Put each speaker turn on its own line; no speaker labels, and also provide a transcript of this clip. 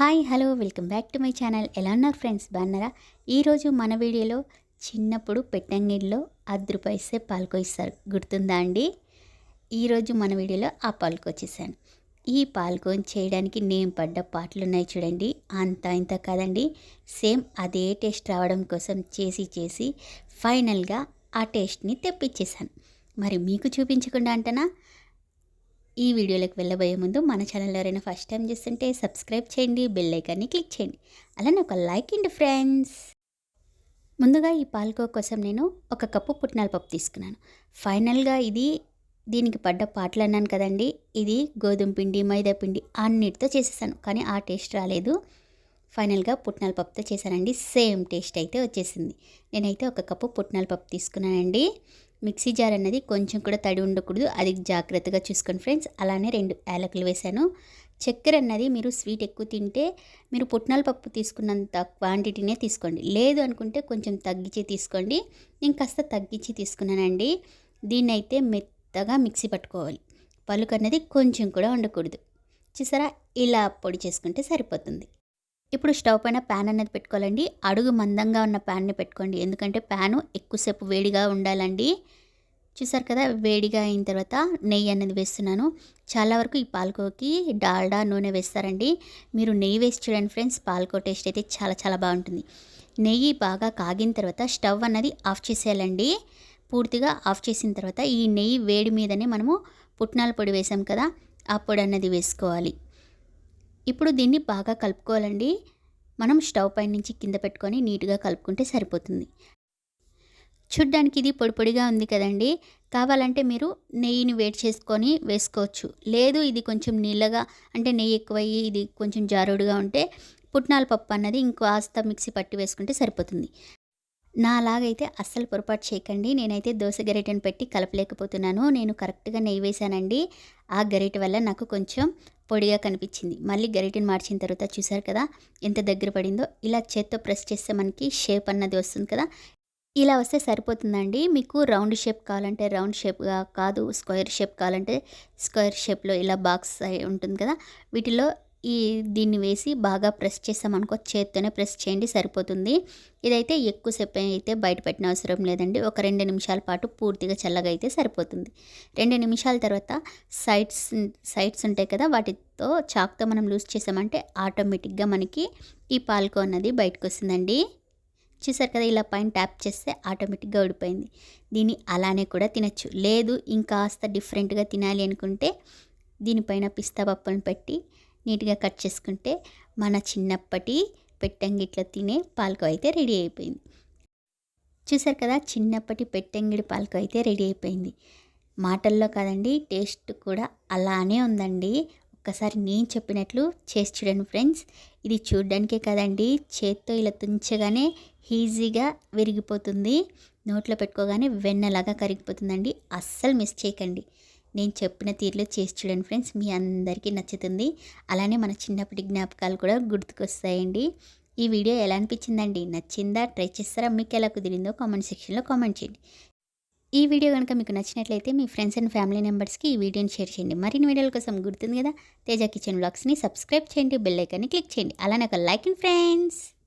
Hi hello welcome back to my channel. ఎలా ఉన్నారు friends? బాగున్నారా? ఈరోజు మన వీడియోలో చిన్నప్పుడు పెట్టంగిడిలో అర్ధ రూపాయిస్తే పాలకో ఇస్తారు గుర్తుందా అండి? ఈరోజు మన వీడియోలో ఆ పాలకో వచ్చేసాను ఈ పాలకోని చేయడానికి నేను పడ్డ పాటలు ఉన్నాయి చూడండి. అంత ఇంత కాదండి. సేమ్ అదే టేస్ట్ రావడం కోసం చేసి చేసి ఫైనల్గా ఆ టేస్ట్ని తెప్పించేసాను మరి మీకు చూపించకుండా అంటనా? ఈ వీడియోలోకి వెళ్ళబోయే ముందు మన ఛానల్ ఎవరైనా ఫస్ట్ టైం చూస్తుంటే సబ్స్క్రైబ్ చేయండి బెల్ ఐకాన్ని క్లిక్ చేయండి. అలానే ఒక లైక్ ఇండి ఫ్రెండ్స్ ముందుగా ఈ పాలకో కోసం నేను ఒక కప్పు పుట్నాల పప్పు తీసుకున్నాను. ఫైనల్గా ఇది దీనికి పడ్డ పాటలు అన్నాను కదండి ఇది గోధుమ పిండి మైదా పిండి అన్నిటితో చేసేసాను కానీ ఆ టేస్ట్ రాలేదు. ఫైనల్గా పుట్నాల పప్పుతో చేశానండి సేమ్ టేస్ట్ అయితే వచ్చేసింది. నేనైతే ఒక కప్పు పుట్నాల పప్పు తీసుకున్నానండి. మిక్సీ జార్ అన్నది కొంచెం కూడా తడి ఉండకూడదు. అది జాగ్రత్తగా చూసుకోండి ఫ్రెండ్స్. అలానే రెండు యాలకులు వేశాను చక్కెర అన్నది మీరు స్వీట్ ఎక్కువ తింటే మీరు పుట్నాల పప్పు తీసుకున్నంత క్వాంటిటీనే తీసుకోండి. లేదు అనుకుంటే కొంచెం తగ్గించి తీసుకోండి. నేను కాస్త తగ్గించి తీసుకున్నానండి. దీన్ని అయితే మెత్తగా మిక్సీ పట్టుకోవాలి. పలుకు అన్నది కొంచెం కూడా ఉండకూడదు. చూసారా? ఇలా పొడి చేసుకుంటే సరిపోతుంది. ఇప్పుడు స్టవ్ పైన ప్యాన్ అనేది పెట్టుకోవాలండి. అడుగు మందంగా ఉన్న ప్యాన్ని పెట్టుకోండి. ఎందుకంటే ప్యాను ఎక్కువసేపు వేడిగా ఉండాలండి. చూసారు కదా వేడిగా అయిన తర్వాత నెయ్యి అనేది వేస్తున్నాను. చాలా వరకు ఈ పాల్కోకి డాల్డా నూనె వేస్తారండి. మీరు నెయ్యి వేసి చూడండి ఫ్రెండ్స్ పాలకో టేస్ట్ అయితే చాలా చాలా బాగుంటుంది. నెయ్యి బాగా కాగిన తర్వాత స్టవ్ అన్నది ఆఫ్ చేసేయాలండి. పూర్తిగా ఆఫ్ చేసిన తర్వాత ఈ నెయ్యి వేడి మీదనే మనము పుట్నాల పొడి వేసాం కదా ఆ పొడి అన్నది వేసుకోవాలి. ఇప్పుడు దీన్ని బాగా కలుపుకోవాలండి. మనం స్టవ్ పై నుంచి కింద పెట్టుకొని నీట్గా కలుపుకుంటే సరిపోతుంది. చూడ్డానికి ఇది పొడి పొడిగా ఉంది కదండి. కావాలంటే మీరు నెయ్యిని వేడి చేసుకొని వేసుకోవచ్చు. లేదు ఇది కొంచెం నీళ్ళగా అంటే నెయ్యి ఎక్కువయ్యి ఇది కొంచెం జారుడుగా ఉంటే పుట్నాల పప్పు అన్నది ఇంకాస్త మిక్సీ పట్టి వేసుకుంటే సరిపోతుంది. నా అలాగైతే అస్సలు పొరపాటు చేయకండి. నేనైతే దోశ గరిటెను పెట్టి కలపలేకపోతున్నాను. నేను కరెక్ట్గా నెయ్యి వేశానండి. ఆ గరిటె వల్ల నాకు కొంచెం పొడిగా కనిపించింది. మళ్ళీ గరిటెని మార్చిన తర్వాత చూసారు కదా ఎంత దగ్గర పడిందో. ఇలా చేత్తో ప్రెస్ చేస్తే మనకి షేప్ అన్నది వస్తుంది కదా. ఇలా వస్తే సరిపోతుందండి. మీకు రౌండ్ షేప్ కావాలంటే రౌండ్ షేప్గా కాదు స్క్వేర్ షేప్ కావాలంటే స్క్వేర్ షేప్లో ఇలా బాక్స్ ఉంటుంది కదా. వీటిలో ఈ దీన్ని వేసి బాగా ప్రెస్ చేసామనుకో చేత్తోనే ప్రెస్ చేయండి సరిపోతుంది. ఇదైతే ఎక్కువసేపు అయితే బయట పెట్టిన అవసరం లేదండి. ఒక రెండు నిమిషాల పాటు పూర్తిగా చల్లగా అయితే సరిపోతుంది. రెండు నిమిషాల తర్వాత సైడ్స్ సైడ్స్ ఉంటాయి కదా వాటితో చాక్తో మనం లూజ్ చేసామంటే ఆటోమేటిక్గా మనకి ఈ పాల్కో అన్నది బయటకు వస్తుందండి. చూసారు కదా ఇలా పైన ట్యాప్ చేస్తే ఆటోమేటిక్గా ఊడిపోయింది. దీన్ని అలానే కూడా తినచ్చు. లేదు ఇంకాస్త డిఫరెంట్గా తినాలి అనుకుంటే దీనిపైన పిస్తా పప్పులను పెట్టి నీట్గా కట్ చేసుకుంటే మన చిన్నప్పటి పెట్టంగిట్లో తినే పాలకో అయితే రెడీ అయిపోయింది. చూసారు కదా చిన్నప్పటి పెట్టంగిడి పాలకో అయితే రెడీ అయిపోయింది. మాటల్లో కాదండి టేస్ట్ కూడా అలానే ఉందండి. ఒక్కసారి నేను చెప్పినట్లు చేసి చూడండి ఫ్రెండ్స్. ఇది చూడడానికే కదండి చేత్తో ఇలా తుంచగానే ఈజీగా విరిగిపోతుంది. నోట్లో పెట్టుకోగానే వెన్నలాగా కరిగిపోతుందండి. అస్సలు మిస్ చేయకండి. నేను చెప్పిన తీరులో చేసి చూడండి ఫ్రెండ్స్. మీ అందరికీ నచ్చుతుంది. అలానే మన చిన్నప్పటి జ్ఞాపకాలు కూడా గుర్తుకొస్తాయండి. ఈ వీడియో ఎలా అనిపించిందండి? నచ్చిందా? ట్రై చేస్తారా? మీకు ఎలా కుదిరిందో కామెంట్ సెక్షన్లో కామెంట్ చేయండి. ఈ వీడియో కనుక మీకు నచ్చినట్లయితే మీ ఫ్రెండ్స్ అండ్ ఫ్యామిలీ మెంబర్స్కి ఈ వీడియోని షేర్ చేయండి. మరిన్ని వీడియోల కోసం గుర్తుంది కదా? తేజ కిచెన్ బ్లాగ్స్ని సబ్స్క్రైబ్ చేయండి. బెల్ ఐకాన్ని క్లిక్ చేయండి. అలానే ఒక లైక్ అండ్ ఫ్రెండ్స్.